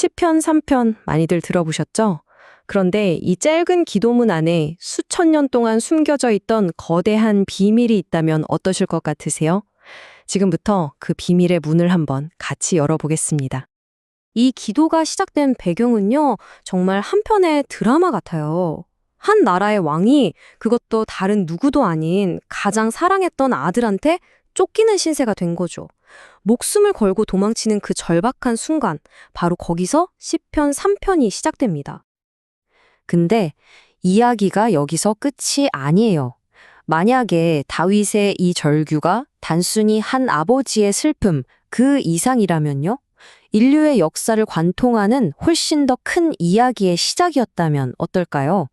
시편 3편 많이들 들어보셨죠? 그런데 이 짧은 기도문 안에 수천 년 동안 숨겨져 있던 거대한 비밀이 있다면 어떠실 것 같으세요? 지금부터 그 비밀의 문을 한번 같이 열어보겠습니다. 이 기도가 시작된 배경은요, 정말 한편의 드라마 같아요. 한 나라의 왕이 그것도 다른 누구도 아닌 가장 사랑했던 아들한테 쫓기는 신세가 된 거죠. 목숨을 걸고 도망치는 그 절박한 순간, 바로 거기서 시편 3편이 시작됩니다. 근데 이야기가 여기서 끝이 아니에요. 만약에 다윗의 이 절규가 단순히 한 아버지의 슬픔 그 이상이라면요? 인류의 역사를 관통하는 훨씬 더 큰 이야기의 시작이었다면 어떨까요?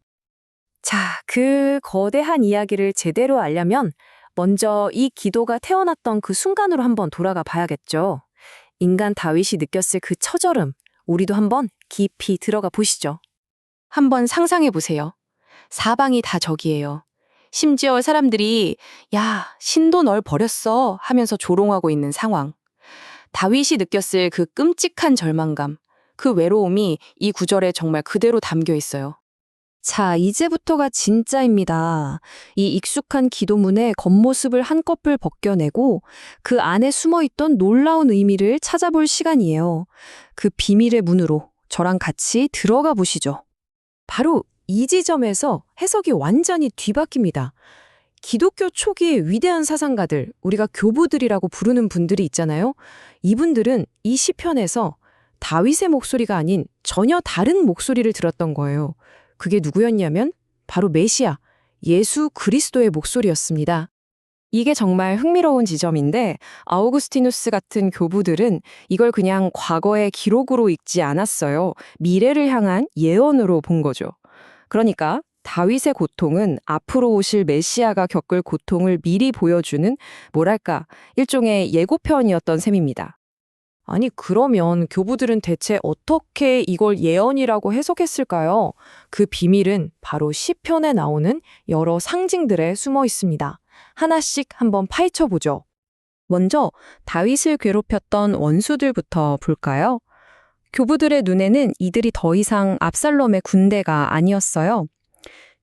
자, 그 거대한 이야기를 제대로 알려면 먼저 이 기도가 태어났던 그 순간으로 한번 돌아가 봐야겠죠. 인간 다윗이 느꼈을 그 처절함, 우리도 한번 깊이 들어가 보시죠. 한번 상상해 보세요. 사방이 다 적이에요. 심지어 사람들이 야, 신도 널 버렸어 하면서 조롱하고 있는 상황. 다윗이 느꼈을 그 끔찍한 절망감, 그 외로움이 이 구절에 정말 그대로 담겨 있어요. 자, 이제부터가 진짜입니다. 이 익숙한 기도문의 겉모습을 한꺼풀 벗겨내고 그 안에 숨어 있던 놀라운 의미를 찾아볼 시간이에요. 그 비밀의 문으로 저랑 같이 들어가 보시죠. 바로 이 지점에서 해석이 완전히 뒤바뀝니다. 기독교 초기의 위대한 사상가들, 우리가 교부들이라고 부르는 분들이 있잖아요. 이분들은 이 시편에서 다윗의 목소리가 아닌 전혀 다른 목소리를 들었던 거예요. 그게 누구였냐면 바로 메시아, 예수 그리스도의 목소리였습니다. 이게 정말 흥미로운 지점인데 아우구스티누스 같은 교부들은 이걸 그냥 과거의 기록으로 읽지 않았어요. 미래를 향한 예언으로 본 거죠. 그러니까 다윗의 고통은 앞으로 오실 메시아가 겪을 고통을 미리 보여주는 뭐랄까 일종의 예고편이었던 셈입니다. 아니 그러면 교부들은 대체 어떻게 이걸 예언이라고 해석했을까요? 그 비밀은 바로 시편에 나오는 여러 상징들에 숨어 있습니다. 하나씩 한번 파헤쳐 보죠. 먼저 다윗을 괴롭혔던 원수들부터 볼까요? 교부들의 눈에는 이들이 더 이상 압살롬의 군대가 아니었어요.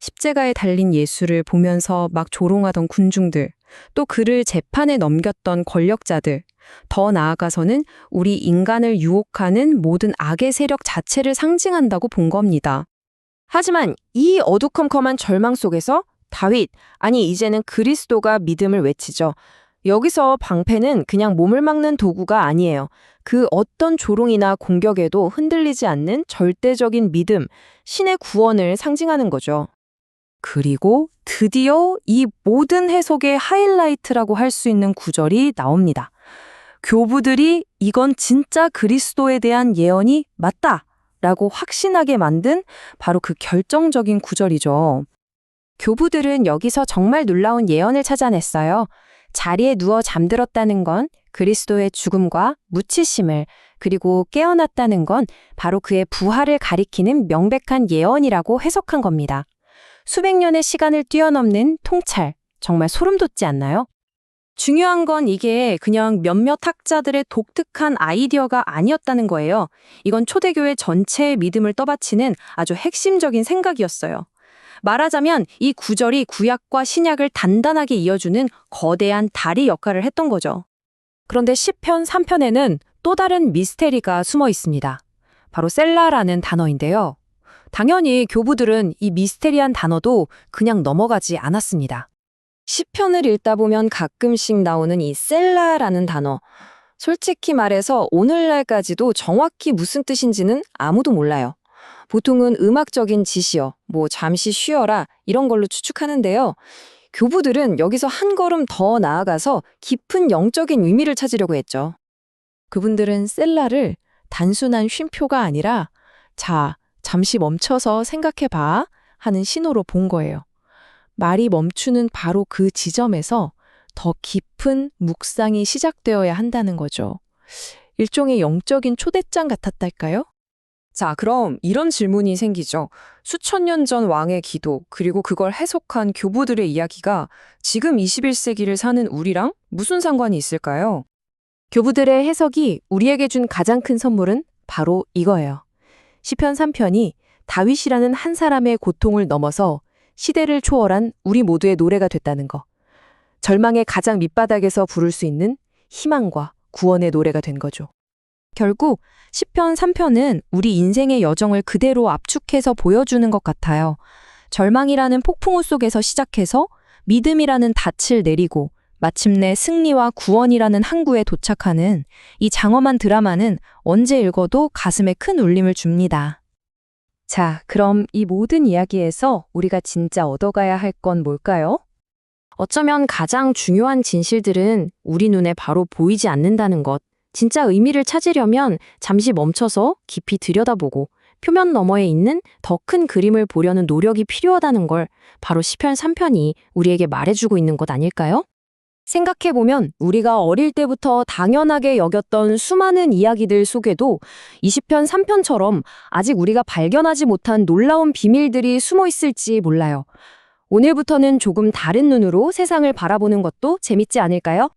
십자가에 달린 예수를 보면서 막 조롱하던 군중들, 또 그를 재판에 넘겼던 권력자들, 더 나아가서는 우리 인간을 유혹하는 모든 악의 세력 자체를 상징한다고 본 겁니다. 하지만 이 어두컴컴한 절망 속에서 다윗, 아니 이제는 그리스도가 믿음을 외치죠. 여기서 방패는 그냥 몸을 막는 도구가 아니에요. 그 어떤 조롱이나 공격에도 흔들리지 않는 절대적인 믿음, 신의 구원을 상징하는 거죠. 그리고 드디어 이 모든 해석의 하이라이트라고 할 수 있는 구절이 나옵니다. 교부들이 이건 진짜 그리스도에 대한 예언이 맞다! 라고 확신하게 만든 바로 그 결정적인 구절이죠. 교부들은 여기서 정말 놀라운 예언을 찾아냈어요. 자리에 누워 잠들었다는 건 그리스도의 죽음과 묻히심을 그리고 깨어났다는 건 바로 그의 부활을 가리키는 명백한 예언이라고 해석한 겁니다. 수백 년의 시간을 뛰어넘는 통찰, 정말 소름 돋지 않나요? 중요한 건 이게 그냥 몇몇 학자들의 독특한 아이디어가 아니었다는 거예요. 이건 초대교회 전체의 믿음을 떠받치는 아주 핵심적인 생각이었어요. 말하자면 이 구절이 구약과 신약을 단단하게 이어주는 거대한 다리 역할을 했던 거죠. 그런데 10편 3편에는 또 다른 미스테리가 숨어 있습니다. 바로 셀라라는 단어인데요. 당연히 교부들은 이 미스테리한 단어도 그냥 넘어가지 않았습니다. 시편을 읽다 보면 가끔씩 나오는 이 셀라라는 단어. 솔직히 말해서 오늘날까지도 정확히 무슨 뜻인지는 아무도 몰라요. 보통은 음악적인 지시어, 뭐 잠시 쉬어라 이런 걸로 추측하는데요. 교부들은 여기서 한 걸음 더 나아가서 깊은 영적인 의미를 찾으려고 했죠. 그분들은 셀라를 단순한 쉼표가 아니라 자, 잠시 멈춰서 생각해 봐 하는 신호로 본 거예요. 말이 멈추는 바로 그 지점에서 더 깊은 묵상이 시작되어야 한다는 거죠. 일종의 영적인 초대장 같았달까요? 자, 그럼 이런 질문이 생기죠. 수천 년 전 왕의 기도, 그리고 그걸 해석한 교부들의 이야기가 지금 21세기를 사는 우리랑 무슨 상관이 있을까요? 교부들의 해석이 우리에게 준 가장 큰 선물은 바로 이거예요. 시편 3편이 다윗이라는 한 사람의 고통을 넘어서 시대를 초월한 우리 모두의 노래가 됐다는 거. 절망의 가장 밑바닥에서 부를 수 있는 희망과 구원의 노래가 된 거죠. 결국 시편 3편은 우리 인생의 여정을 그대로 압축해서 보여주는 것 같아요. 절망이라는 폭풍우 속에서 시작해서 믿음이라는 닻을 내리고 마침내 승리와 구원이라는 항구에 도착하는 이 장엄한 드라마는 언제 읽어도 가슴에 큰 울림을 줍니다. 자, 그럼 이 모든 이야기에서 우리가 진짜 얻어가야 할 건 뭘까요? 어쩌면 가장 중요한 진실들은 우리 눈에 바로 보이지 않는다는 것. 진짜 의미를 찾으려면 잠시 멈춰서 깊이 들여다보고 표면 너머에 있는 더 큰 그림을 보려는 노력이 필요하다는 걸 바로 시편 3편이 우리에게 말해주고 있는 것 아닐까요? 생각해보면 우리가 어릴 때부터 당연하게 여겼던 수많은 이야기들 속에도 20편 3편처럼 아직 우리가 발견하지 못한 놀라운 비밀들이 숨어 있을지 몰라요. 오늘부터는 조금 다른 눈으로 세상을 바라보는 것도 재밌지 않을까요?